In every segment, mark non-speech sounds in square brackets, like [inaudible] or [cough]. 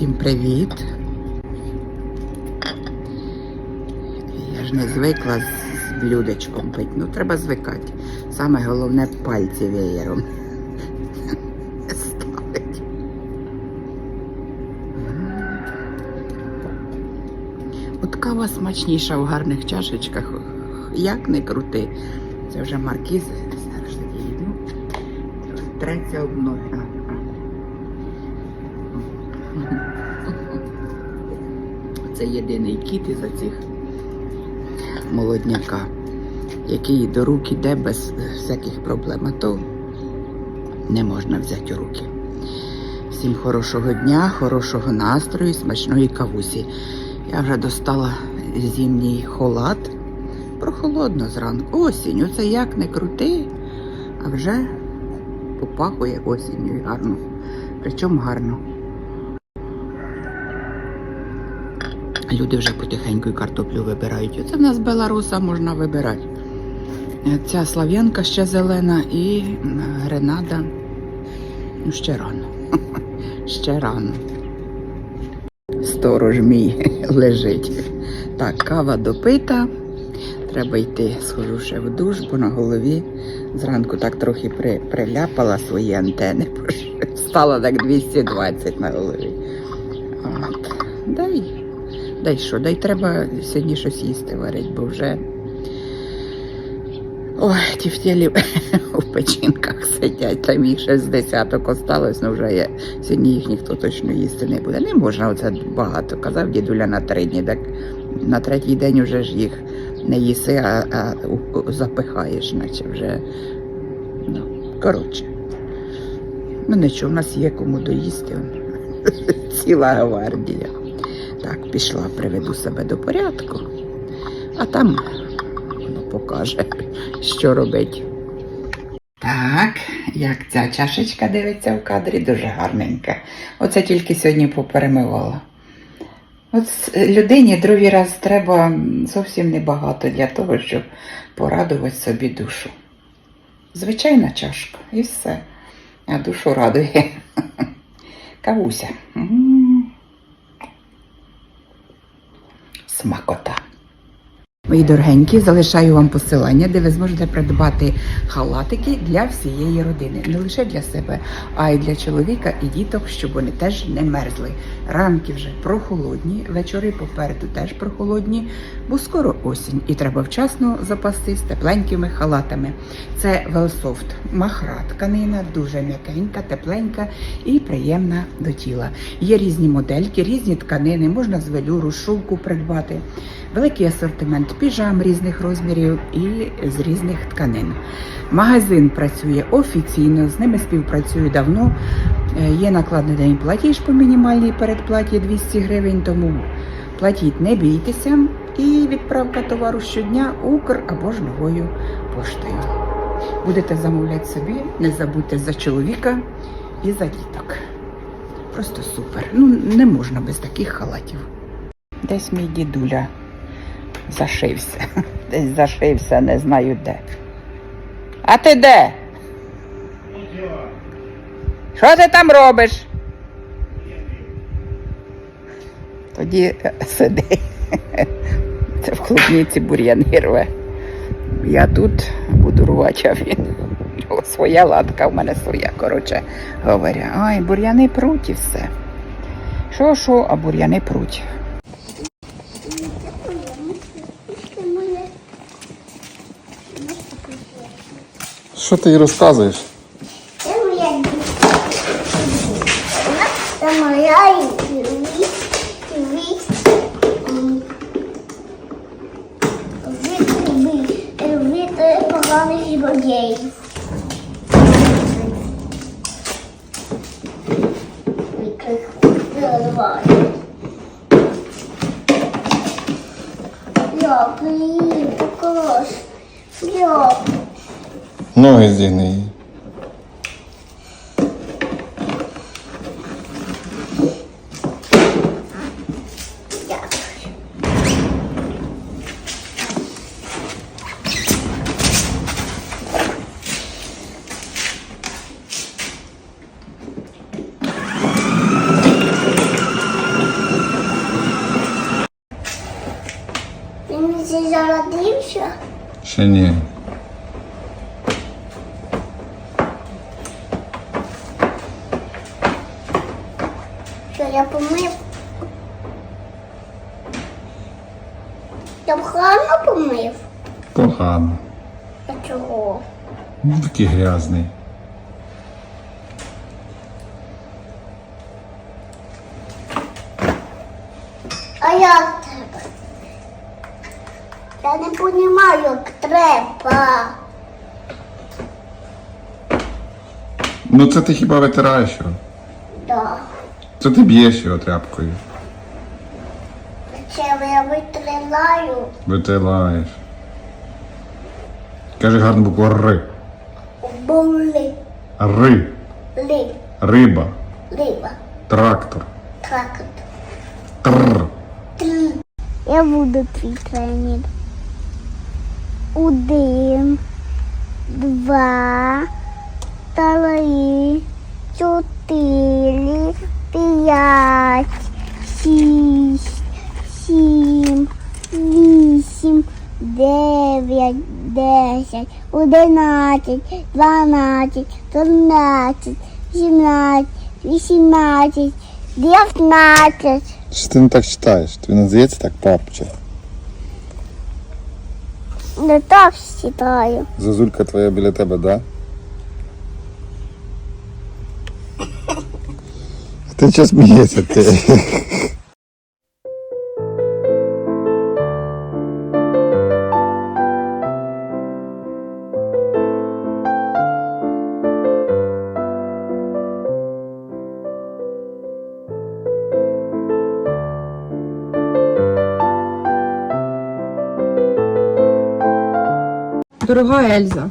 Всім привіт. Я ж не звикла з, блюдечком пити. Ну, треба звикати. Саме головне пальці веєром. Ставить. От кава смачніша в гарних чашечках. Як не крути. Це вже маркіз. Зараз я йду. Треться об Це єдиний кіт із оцих молодняка, який до рук іде без всяких проблем. А то не можна взяти у руки. Всім хорошого дня, хорошого настрою, смачної кавусі. Я вже достала зимній холод. Прохолодно зранку. Осінь, оце як не крути, а вже попахує осінню гарно. Причому гарно. Люди вже потихеньку картоплю вибирають. Оце в нас беларуса можна вибирати. Ця слав'янка ще зелена і гренада. Ну, ще рано. [laughs] Ще рано. Сторож мій [laughs] лежить. Так, кава допита. Треба йти, схожу ще в душ, бо на голові зранку так трохи при, приляпала свої антени. [laughs] Стало так 220 на голові. Дай. Що, дай треба сьогодні щось їсти варить, бо вже ой, ті тілі [laughs] у печінках сидять, там їх ще з десяток осталось, ну вже я, сьогодні їх ніхто точно їсти не буде. Не можна оце багато. Казав дідуля на три дні, так на третій день вже ж їх не їси, а, а запихаєш, наче вже. Ну, коротше. Ну нічого, в нас є кому доїсти. [laughs] Ціла гвардія. Так, пішла, приведу себе до порядку, а там воно покаже, що робить. Так, як ця чашечка дивиться в кадрі, дуже гарненька. Оце тільки сьогодні поперемивала. От людині другий раз треба зовсім небагато для того, щоб порадувати собі душу. Звичайна чашка і все. А душу радує. [laughs] Кавуся. Смакота. Мої дорогенькі, залишаю вам посилання, де ви зможете придбати халатики для всієї родини. Не лише для себе, а й для чоловіка і діток, щоб вони теж не мерзли. Ранки вже прохолодні, вечори попереду теж прохолодні, бо скоро осінь, і треба вчасно запастись тепленькими халатами. Це Велсофт махра тканина, дуже м'якенька, тепленька і приємна до тіла. Є різні модельки, різні тканини, можна з велюру, шовку придбати. Великий асортимент піжам різних розмірів і з різних тканин. Магазин працює офіційно, з ними співпрацюю давно. Е, Є накладений платіж по мінімальній передплаті 200 гривень, тому платіть, не бійтеся. І відправка товару щодня Укр або ж новою поштою. Будете замовляти собі, не забудьте за чоловіка і за діток. Просто супер. Ну, не можна без таких халатів. Десь мій дідуля зашився. [laughs] Десь зашився, не знаю де. А ти де? Що ти там робиш? Тоді е, сиди. Це в клубниці бур'яни рве. Я тут буду рвати, а він. нього Своя латка, в мене своя, коротше говоря. Ай, бур'яни пруть і все. Що, що, а бур'яни пруть. Що ти їй розказуєш? Це моя дівчина. Це моя вісь, вісь, від, від поганих злодіїв. Я блін, покаж. Я Ноги здігни її. Дякую. Ще ні. Що я помив? Я погано помив? Погано. А чого? Ну, такий грязний. А як треба? Я не розумію, як треба. Ну це ти хіба витираєш його? Да. Це ти б'єш його тряпкою. Це я витрилаю. Витилаєш. Кажи гарну букву Р. Були. Ри. Ли. Риба. Лива. Трактор. Трактор. Тр. Три. Я буду твій тренер. Один, два, три, чотири, п'ять, шість, дев'ять, десять, одинадцять, дванадцять, тринадцять, сімнадцять, вісімнадцять, дев'ятнадцять. Що ти не так читаєш? Тобі не здається так папче. Не так читаю. Зазулька твоя біля тебе, да? Ти що смієшся ти? Дорога Ельза,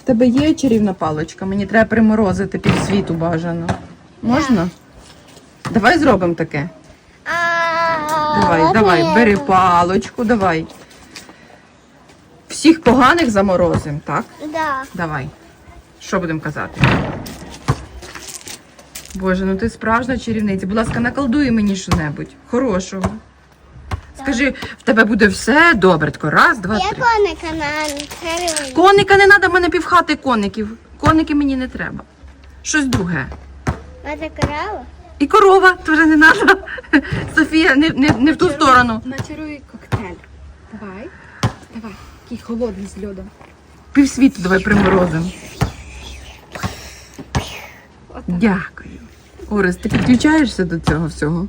в тебе є чарівна паличка? Мені треба приморозити півсвіту бажано. Можна? Давай зробимо таке. Давай, давай, бери паличку, давай. Всіх поганих заморозимо, так? Да. Давай. Що будемо казати? Боже, ну ти справжня чарівниця. Будь ласка, наколдуй мені що-небудь хорошого. Скажи, в тебе буде все добре. Тако раз, два, три. коника на Коника не треба, в мене півхати коників. Коники мені не треба. Щось друге. Це корова? І корова теж не треба. Софія, не, не, не в ту сторону. Начаруй коктейль. Давай. Давай. Такий холодний з льодом. Півсвіту давай приморозимо. Дякую. Орес, ти підключаєшся до цього всього?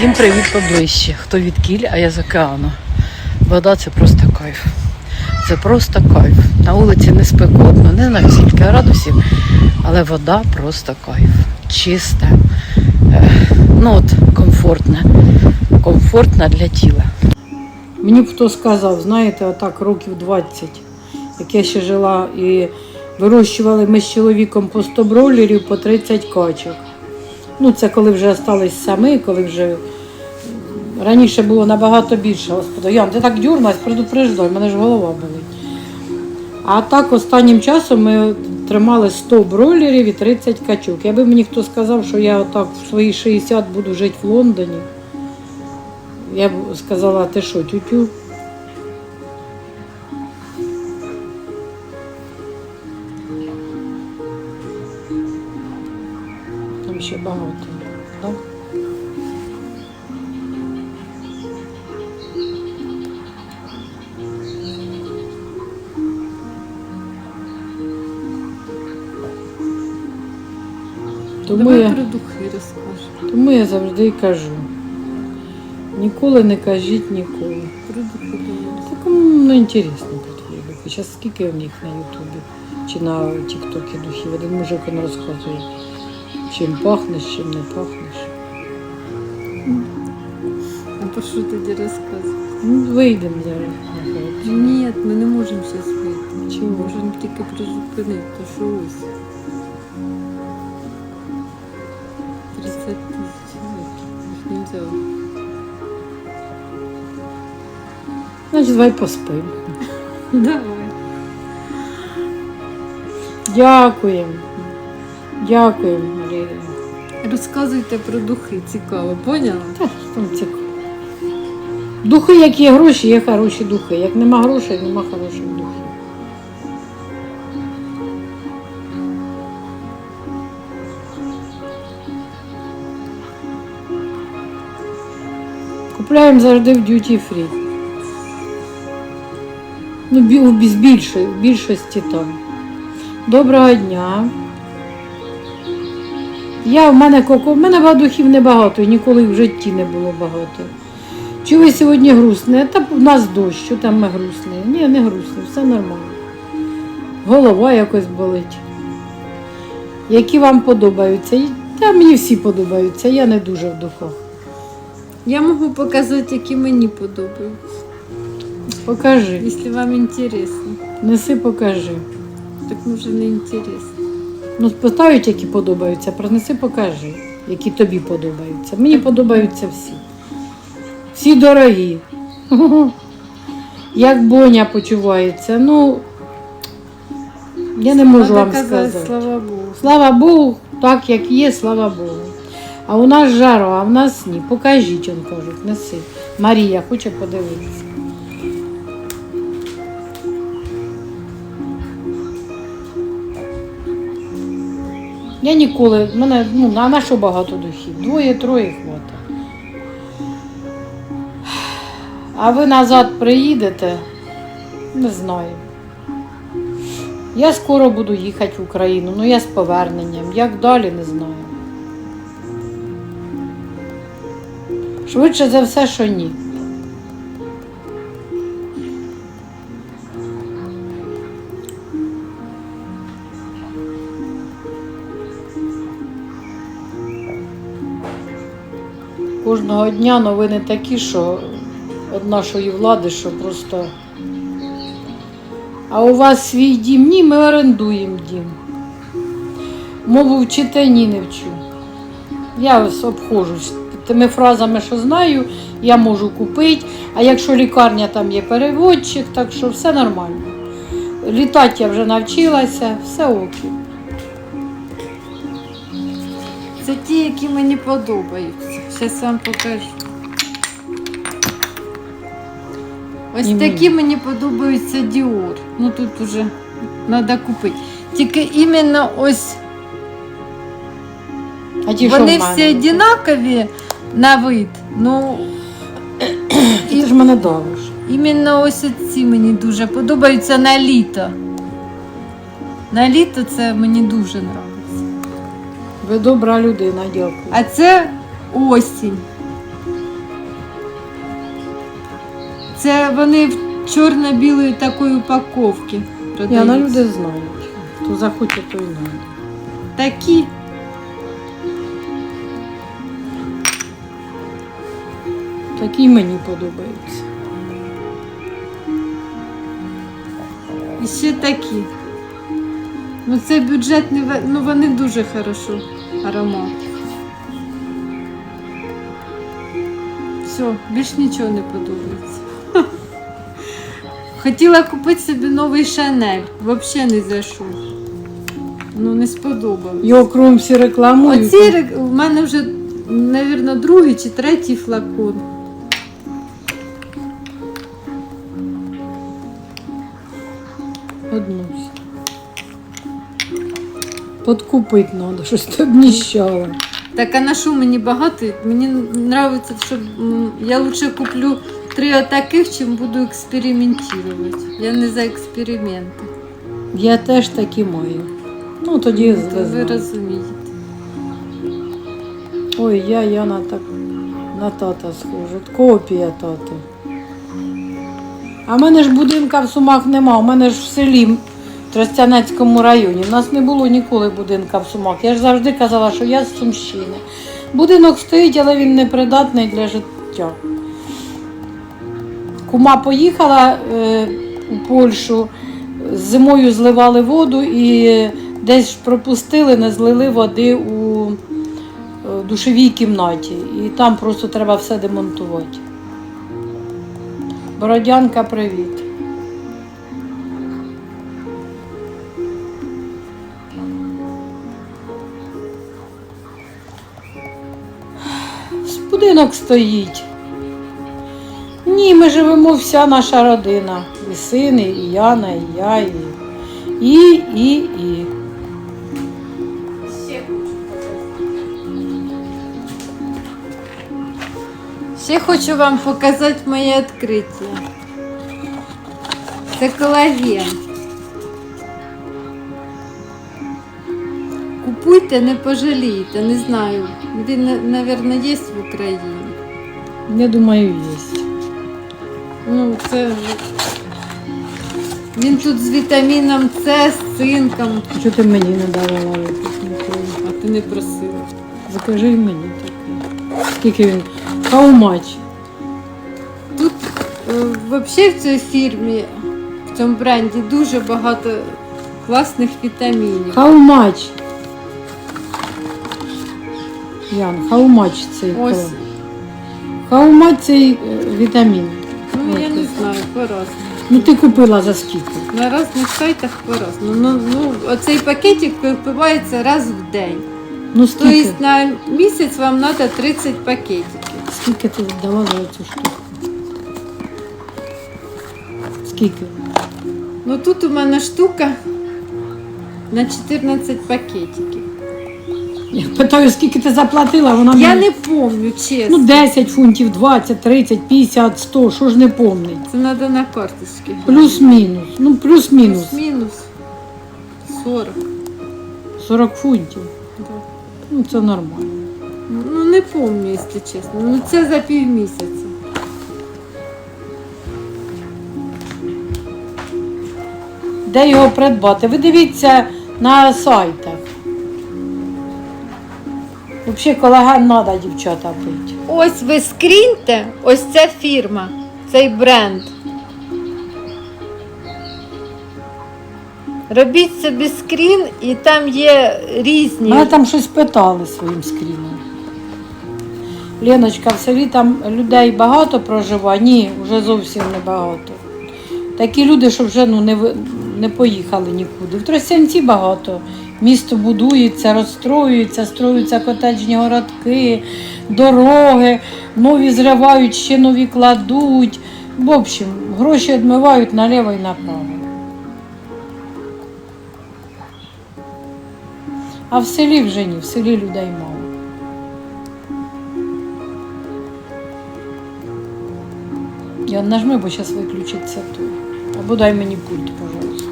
Всім привіт поближче. Хто від Кіль, а я з океану. Вода це просто кайф. Це просто кайф. На вулиці не спекотно, не на стільки градусів, але вода просто кайф. Чиста, ну от комфортна. Комфортна для тіла. Мені б хто сказав, знаєте, отак років 20, як я ще жила і вирощували ми з чоловіком по 100 бройлерів, по 30 качок. Ну, це коли вже остались самі, коли вже раніше було набагато більше. Господи, Ян, ти так дюрмась, предупреждай, в мене ж голова болить. А так останнім часом ми тримали 100 бройлерів і 30 качок. Якби мені хто сказав, що я отак в свої 60 буду жити в Лондоні, я б сказала, ти що, тютю? Завжди кажу. Ніколи не кажіть ніколи. Так не інтересно духи. Зараз скільки в них на Ютубі чи на Тіктокі духів. Один мужик він розказує, чим пахнеш, чим не пахнеш. А про що тоді розказувати? Ну, вийдемо зараз. Ні, ми не можемо зараз вийти. Чому? Можемо тільки призупинити, то що ось. Давай поспимо. Давай. Дякуємо. Дякуємо, Марія. Розказуйте про духи, цікаво, поняла? Та, що там цікаво. Духи, як є гроші, є хороші духи. Як нема грошей, нема хороших духів. Купляємо завжди в duty free. Ну, бі- у бі- в більшості там. Доброго дня. Я в мене коко, в мене бадухів небагато, ніколи в житті не було багато. Чи ви сьогодні грустне? Та в нас дощ, що там ми грустні? Ні, не грустне, все нормально. Голова якось болить. Які вам подобаються? Та мені всі подобаються, я не дуже в духах. Я можу показати, які мені подобаються, Покажи. якщо вам інтересно. Неси, покажи. Так може не інтересно. Ну, поставить, які подобаються, принеси, покажи, які тобі подобаються. Мені подобаються всі. Всі дорогі. [laughs] Як Боня почувається, ну я не можу вам сказати. слава Богу. Слава Богу, так як є, слава Богу. А у нас жаро, а в нас ні. Покажіть, он кажуть, неси. Марія хоче подивитися. Я ніколи, в мене ну, на, на що багато духів? Двоє-троє хватить. А ви назад приїдете? Не знаю. Я скоро буду їхати в Україну, ну я з поверненням. Як далі, не знаю. Швидше за все, що ні. Кожного дня новини такі, що від нашої влади, що просто. А у вас свій дім? Ні, ми орендуємо дім. Мову вчите, ні, не вчу. Я обходжусь тими фразами, що знаю, я можу купити. А якщо лікарня там є переводчик, так що все нормально. Літати я вже навчилася, все окей. Це ті, які мені подобаються. Зараз вам покажу. Ось І такі мені подобаються Dior. Ну тут уже треба купити. Тільки іменно ось А ті, вони всі однакові на вид. Ну Ти ж мене давиш. іменно ось ці мені дуже подобаються на літо. На літо це мені дуже подобається. Ви добра людина, дякую. А це осінь. Це вони в чорно-білої такої упаковки. Я на продаються. люди знають. Хто захоче, той знайде. Такі. Такі мені подобаються. І ще такі. Ну це бюджетний, ну вони дуже хорошо аромат. Все, більш нічого не подобається. [laughs] Хотіла купити собі новий Шанель. Взагалі не зайшов. Ну, не сподобалось. Його кром всі рекламують. Оці рек- у мене вже, мабуть, другий чи третій флакон. Одну. Подкупить треба, щось ти обніщала. Так а на що мені багато? Мені подобається, що я лучше куплю три отаких, чим буду експериментувати. Я не за експерименти. Я теж такі маю. Ну тоді То ви розумієте. Ой, я, я на так на тата схожа. Копія тата. А в мене ж будинка в Сумах нема, у мене ж в селі Тростянецькому районі. У нас не було ніколи будинка в Сумах. Я ж завжди казала, що я з Сумщини. Будинок стоїть, але він не придатний для життя. Кума поїхала е, у Польщу, зимою зливали воду і десь пропустили, не злили води у е, душовій кімнаті. І там просто треба все демонтувати. Бородянка, привіт. Будинок стоїть. Ні, ми живемо вся наша родина. І сини, і Яна, і я, і, і, і, і. Ще хочу вам показати моє відкриття. Це колаген. Купуйте, не пожалієте, не знаю. Він, мабуть, є в Україні. Я думаю, є. Ну, це він тут з вітаміном С, з цинком. Що ти мені не давала? А ти не просила. Закажи й мені такий. Скільки він? How much? Тут е, взагалі в цій фірмі, в цьому бренді дуже багато класних вітамінів. How much? Ян, how much цей Ось, крем? How much цей е, вітамін? ну я не знаю, по-разному. Ну ти купила за скільки? На різних сайтах по-разному. Ну, ну, оцей пакетик випивається раз в день. Ну Тобто на місяць вам треба 30 пакетиків. Скільки ти дала за цю штуку? Скільки? Ну тут у мене штука на 14 пакетиків. Я питаю, скільки ти заплатила, вона Я мені- не пам'ятаю, чесно. Ну 10 фунтів, 20, 30, 50, 100, що ж не помнить? Це треба на карточці. Плюс-мінус. Ну, плюс-мінус. Плюс-мінус 40. 40 фунтів. Да. Ну, це нормально. Ну не пам'ятаю, якщо чесно. Ну це за півмісяця. Де його придбати? Ви дивіться на сайтах. Взагалі колаген треба, дівчата, пити. Ось ви скріньте, ось ця фірма, цей бренд. Робіть собі скрін, і там є різні. Мене там щось питали своїм скріном. Леночка, в селі там людей багато проживає? Ні, вже зовсім не багато. Такі люди, що вже ну, не, не поїхали нікуди. В Тростянці багато. Місто будується, розстроюється, строюються котеджні городки, дороги, нові зривають, ще нові кладуть. В общем, гроші відмивають наліво і направо. А в селі вже ні, в селі людей мало. Я нажми, бо зараз виключиться тут. Або дай мені пульт, пожалуйста.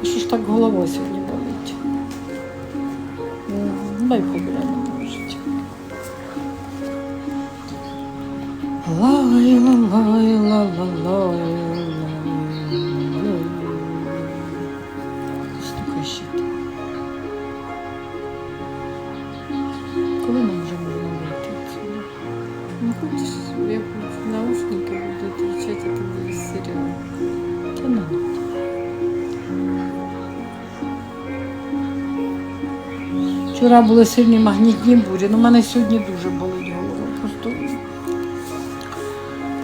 Та Що ж так голова сьогодні Дай погляну, може. Лай, Вчора були сильні магнітні бурі, але в мене сьогодні дуже болить голова. Просто,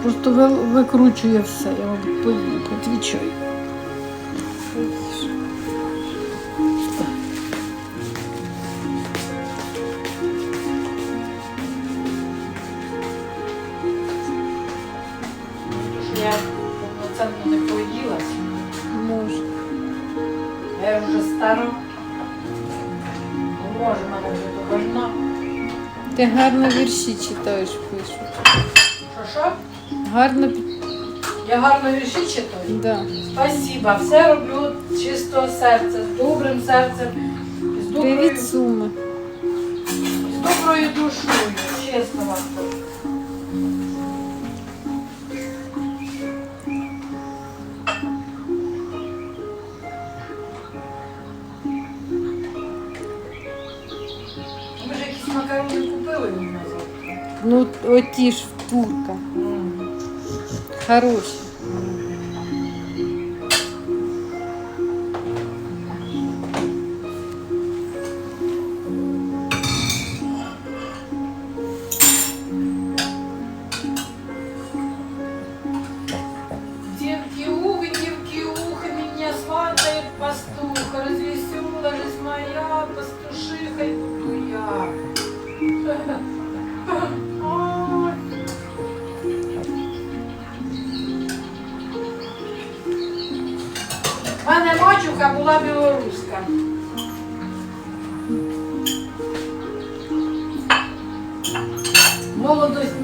просто викручує все, я вам відповім, відвічаю. Гарно вірші читаєш, пишуть. Що що? Гарно Я гарно вірші читаю. да. Спасибо. Все роблю з чистого серця, з добрим серцем, з доброю, Привіт, Суми. з доброю душою. Чесно вам кажу. Оті ж турка. Хороші.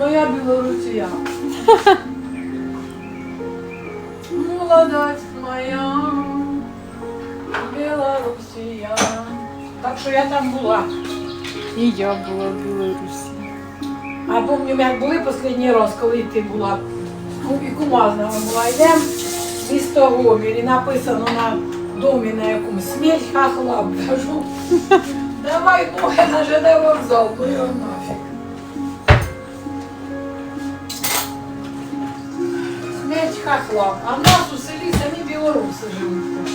моя, Білорусія. Молодость моя, Білорусія. Так що я там була. І я була в Білорусі. А пам'ятаю, як були останній раз, коли ти була, ку- і кума з нами була. Йдемо в місто Гомель, і написано на домі на якомусь смерть хахла. Кажу, давай ноги на ЖД вокзал, ну його нафіг. Смерть хахла. А в нас у селі самі білоруси живуть.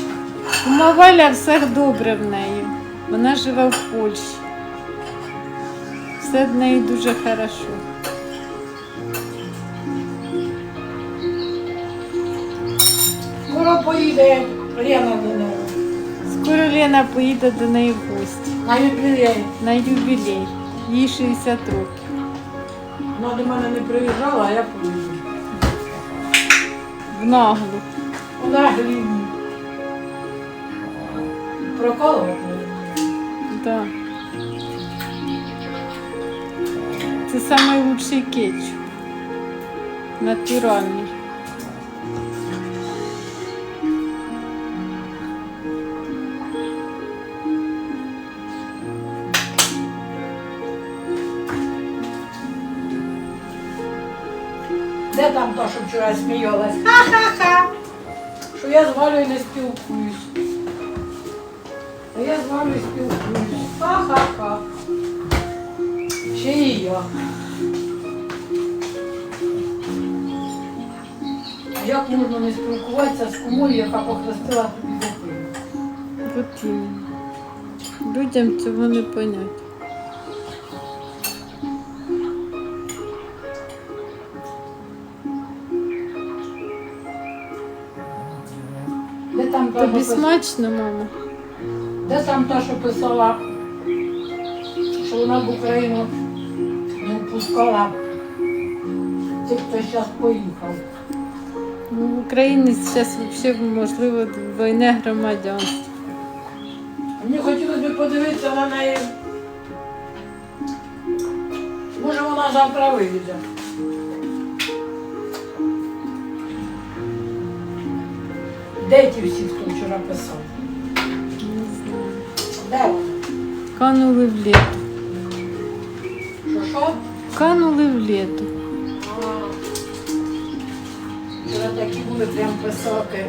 Кума Валя все добре в неї. Вона живе в Польщі. Все в неї дуже хорошо. Скоро поїде Лена до неї Скоро Лена поїде до неї в гості на юбілей. на юбілей. Їй 60 років. Вона до мене не приїжджала, а я поїду. В наглу. Вона глівні. Проколувати. Да. Це найкращий кетчуп. Натуральний. Вчора сміялась? Ха-ха-ха! Що я з Валею не спілкуюсь. А я з Валею спілкуюсь. Ха-ха-ха. Ще і я. А Як можна не спілкуватися з кумою, яка похрестила тобі дитину? Людям цього не понять. Тобі смачно, мама? Де там та, що писала, що вона в Україну не впускала тих, хто зараз поїхав. Ну, в Україні зараз взагалі можливо двойне громадянство. Мені хотілося б подивитися на неї. Може вона завтра вийде. Де ті всі, хто вчора писав? Де? Канули в літо. Що що? Канули в літо. Вчора такі були прям писаки.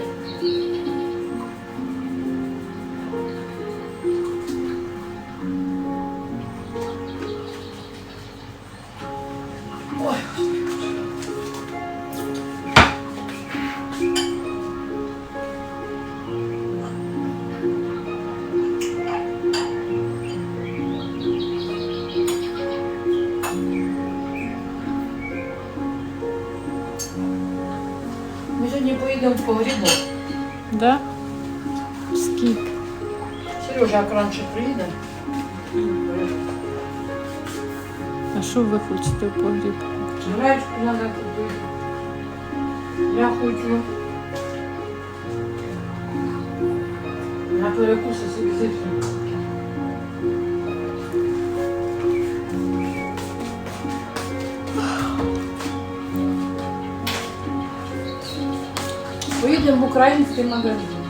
Що ви хочете в погріб? Гречку треба купити. Я хочу на перекуси зефір. Поїдемо в український магазин.